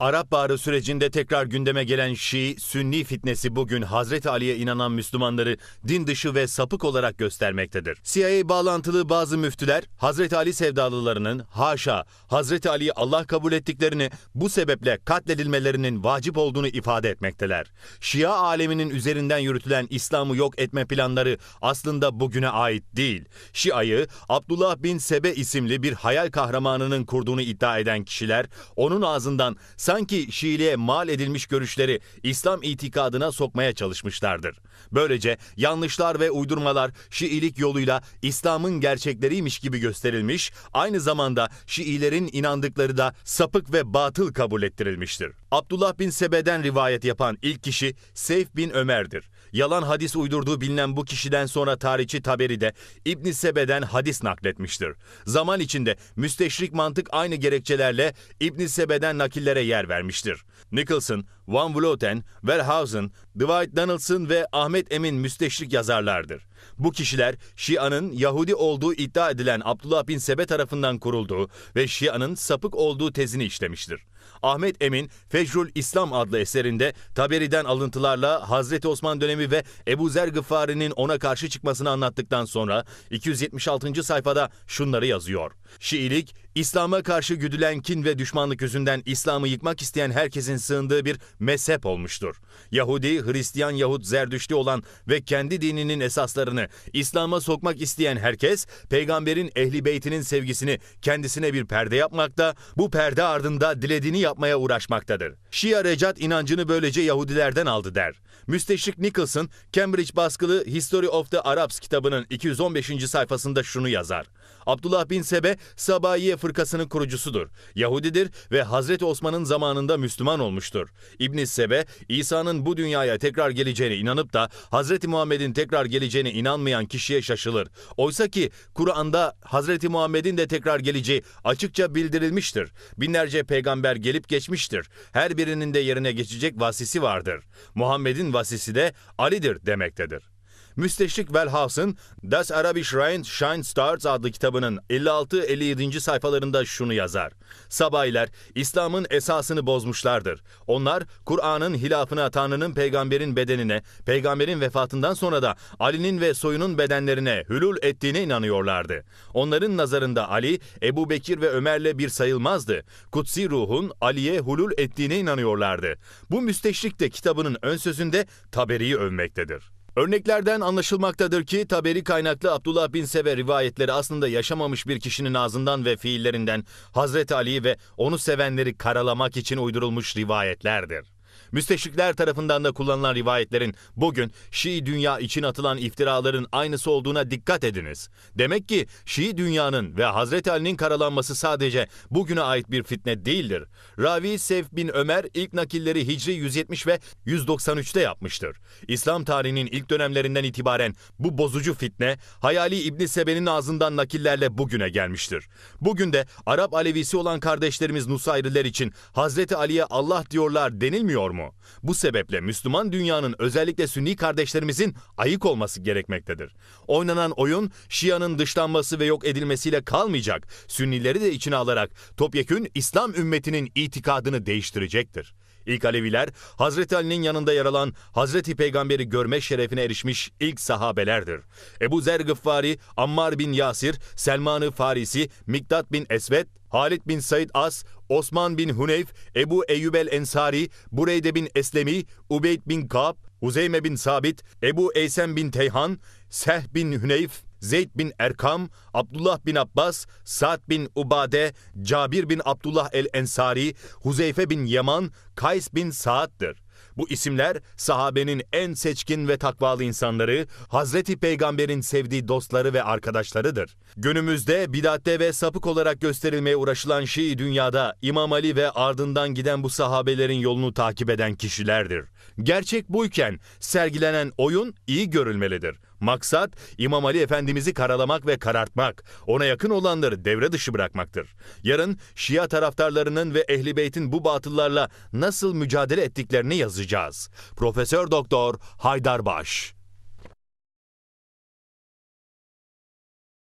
Arap Baharı sürecinde tekrar gündeme gelen Şii, Sünni fitnesi bugün Hazreti Ali'ye inanan Müslümanları din dışı ve sapık olarak göstermektedir. CIA bağlantılı bazı müftüler, Hazreti Ali sevdalılarının haşa Hazreti Ali'yi Allah kabul ettiklerini, bu sebeple katledilmelerinin vacip olduğunu ifade etmekteler. Şia aleminin üzerinden yürütülen İslam'ı yok etme planları aslında bugüne ait değil. Şia'yı Abdullah bin Sebe isimli bir hayal kahramanının kurduğunu iddia eden kişiler, onun ağzından sanki Şiiliğe mal edilmiş görüşleri İslam itikadına sokmaya çalışmışlardır. Böylece yanlışlar ve uydurmalar Şiilik yoluyla İslam'ın gerçekleriymiş gibi gösterilmiş, aynı zamanda Şiilerin inandıkları da sapık ve batıl kabul ettirilmiştir. Abdullah bin Sebe'den rivayet yapan ilk kişi Seyf bin Ömer'dir. Yalan hadis uydurduğu bilinen bu kişiden sonra tarihçi Taberi de İbn Sebe'den hadis nakletmiştir. Zaman içinde müsteşrik mantık aynı gerekçelerle İbn Sebe'den nakillere yer vermiştir. Nicholson, Van Vleuten, Wellhausen, Dwight Donaldson ve Ahmet Emin müsteşrik yazarlardır. Bu kişiler Şia'nın Yahudi olduğu iddia edilen Abdullah bin Sebe tarafından kurulduğu ve Şia'nın sapık olduğu tezini işlemiştir. Ahmet Emin, Fecrul İslam adlı eserinde Taberi'den alıntılarla Hazreti Osman dönemi ve Ebu Zer Gıffari'nin ona karşı çıkmasını anlattıktan sonra 276. sayfada şunları yazıyor. Şiilik, İslam'a karşı güdülen kin ve düşmanlık yüzünden İslam'ı yıkmak isteyen herkesin sığındığı bir mezhep olmuştur. Yahudi, Hristiyan yahut Zerdüştü olan ve kendi dininin esaslarını İslam'a sokmak isteyen herkes, peygamberin ehli beytinin sevgisini kendisine bir perde yapmakta, bu perde ardında dilediğini yapmaya uğraşmaktadır. Şia Recat inancını böylece Yahudilerden aldı der. Müsteşrik Nicholson, Cambridge baskılı History of the Arabs kitabının 215. sayfasında şunu yazar. Abdullah bin Sebe, Sabayiye fırkasının kurucusudur. Yahudidir ve Hazreti Osman'ın zamanında Müslüman olmuştur. İbn Sebe, İsa'nın bu dünyaya tekrar geleceğine inanıp da Hazreti Muhammed'in tekrar geleceğine inanmayan kişiye şaşılır. Oysa ki Kur'an'da Hazreti Muhammed'in de tekrar geleceği açıkça bildirilmiştir. Binlerce peygamber gelip geçmiştir. Her birinin de yerine geçecek vasisi vardır. Muhammed'in vasisi de Ali'dir demektedir. Müsteşrik Wellhausen, Das Arabische Reich Shine Stars adlı kitabının 56-57. sayfalarında şunu yazar. Sabayiler, İslam'ın esasını bozmuşlardır. Onlar, Kur'an'ın hilafına Tanrı'nın peygamberin bedenine, peygamberin vefatından sonra da Ali'nin ve soyunun bedenlerine hülül ettiğine inanıyorlardı. Onların nazarında Ali, Ebu Bekir ve Ömer'le bir sayılmazdı. Kutsi ruhun Ali'ye hulul ettiğine inanıyorlardı. Bu müsteşrik de kitabının ön sözünde Taberi'yi övmektedir. Örneklerden anlaşılmaktadır ki Taberi kaynaklı Abdullah bin Sebe rivayetleri aslında yaşamamış bir kişinin ağzından ve fiillerinden Hazreti Ali'yi ve onu sevenleri karalamak için uydurulmuş rivayetlerdir. Müsteşrikler tarafından da kullanılan rivayetlerin bugün Şii dünya için atılan iftiraların aynısı olduğuna dikkat ediniz. Demek ki Şii dünyanın ve Hazreti Ali'nin karalanması sadece bugüne ait bir fitne değildir. Ravi Sevf bin Ömer ilk nakilleri Hicri 170 ve 193'te yapmıştır. İslam tarihinin ilk dönemlerinden itibaren bu bozucu fitne hayali İbn Sebe'nin ağzından nakillerle bugüne gelmiştir. Bugün de Arap Alevisi olan kardeşlerimiz Nusayriler için Hazreti Ali'ye Allah diyorlar denilmiyor mu? Bu sebeple Müslüman dünyanın özellikle Sünni kardeşlerimizin ayık olması gerekmektedir. Oynanan oyun Şia'nın dışlanması ve yok edilmesiyle kalmayacak. Sünnileri de içine alarak topyekün İslam ümmetinin itikadını değiştirecektir. İlk Aleviler Hazreti Ali'nin yanında yer alan Hazreti Peygamber'i görme şerefine erişmiş ilk sahabelerdir. Ebu Zer Gıffari, Ammar bin Yasir, Selman-ı Farisi, Miktat bin Esved, Halid bin Said As, Osman bin Huneyf, Ebu Eyyub el-Ensari, Bureyde bin Eslemi, Ubeyd bin Kab, Uzeyme bin Sabit, Ebu Eysem bin Teyhan, Seh bin Huneyf, Zeyd bin Erkam, Abdullah bin Abbas, Sa'd bin Ubade, Cabir bin Abdullah el-Ensari, Huzeyfe bin Yaman, Kays bin Sa'd'dır. Bu isimler sahabenin en seçkin ve takvalı insanları, Hazreti Peygamber'in sevdiği dostları ve arkadaşlarıdır. Günümüzde bidatte ve sapık olarak gösterilmeye uğraşılan Şii dünyada İmam Ali ve ardından giden bu sahabelerin yolunu takip eden kişilerdir. Gerçek buyken sergilenen oyun iyi görülmelidir. Maksat İmam Ali Efendimiz'i karalamak ve karartmak, ona yakın olanları devre dışı bırakmaktır. Yarın Şia taraftarlarının ve Ehli Beyt'in bu batıllarla nasıl mücadele ettiklerini yazacağız. Profesör Doktor Haydar Baş